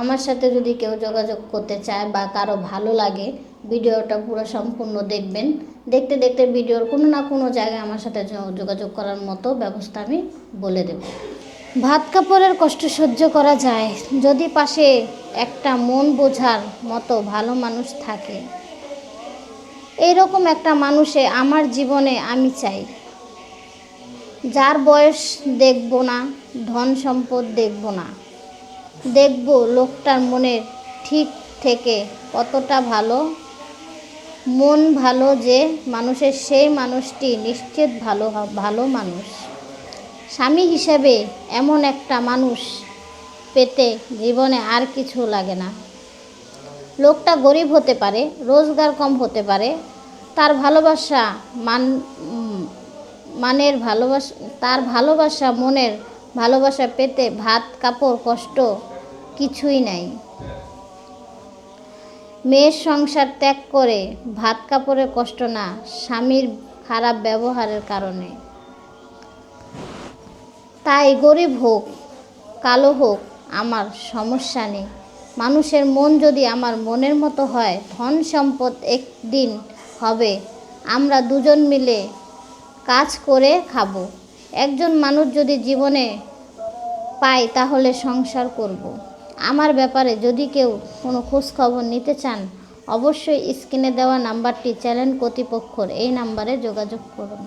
আমার সাথে যদি কেউ যোগাযোগ করতে চায় বা কারও ভালো লাগে, ভিডিওটা পুরো সম্পূর্ণ দেখবেন। দেখতে দেখতে ভিডিওর কোনো না কোনো জায়গায় আমার সাথে যোগাযোগ করার মতো ব্যবস্থা আমি বলে দেব। ভাত কাপড়ের কষ্ট সহ্য করা যায়। যদি পাশে একটা মন বোঝার মতো ভালো মানুষ থাকে। এইরকম একটা মানুষে আমার জীবনে আমি চাই। যার বয়স দেখব না, ধন সম্পদ দেখব না। দেখব লোকটার মনের ঠিক থেকে কতটা ভালো। মন ভালো যে মানুষের, সেই মানুষটি নিশ্চিত ভালো ভালো মানুষ। স্বামী হিসেবে এমন একটা মানুষ পেতে জীবনে আর কিছু লাগে না। লোকটা গরিব হতে পারে, রোজগার কম হতে পারে, তার ভালোবাসা মান মানের ভালোবাসা, তার ভালোবাসা মনের ভালোবাসা পেতে ভাত, কাপড়, কষ্ট কিছুই নাই। মেয়ের সংসার ত্যাগ করে ভাত, কাপড়ের কষ্ট না, স্বামীর খারাপ ব্যবহারের কারণে। তাই গরিব হোক, কালো হোক, আমার সমস্যা নেই। মানুষের মন যদি আমার মনের মতো হয়, ধন সম্পদ একদিন হবে। আমরা দুজন মিলে কাজ করে খাব। একজন মানুষ যদি জীবনে পাই, তাহলে সংসার করব। আমার ব্যাপারে যদি কেউ কোনো খোঁজখবর নিতে চান, অবশ্যই স্ক্রিনে দেওয়া নাম্বারটি চ্যানেল কর্তৃপক্ষর এই নাম্বারে যোগাযোগ করুন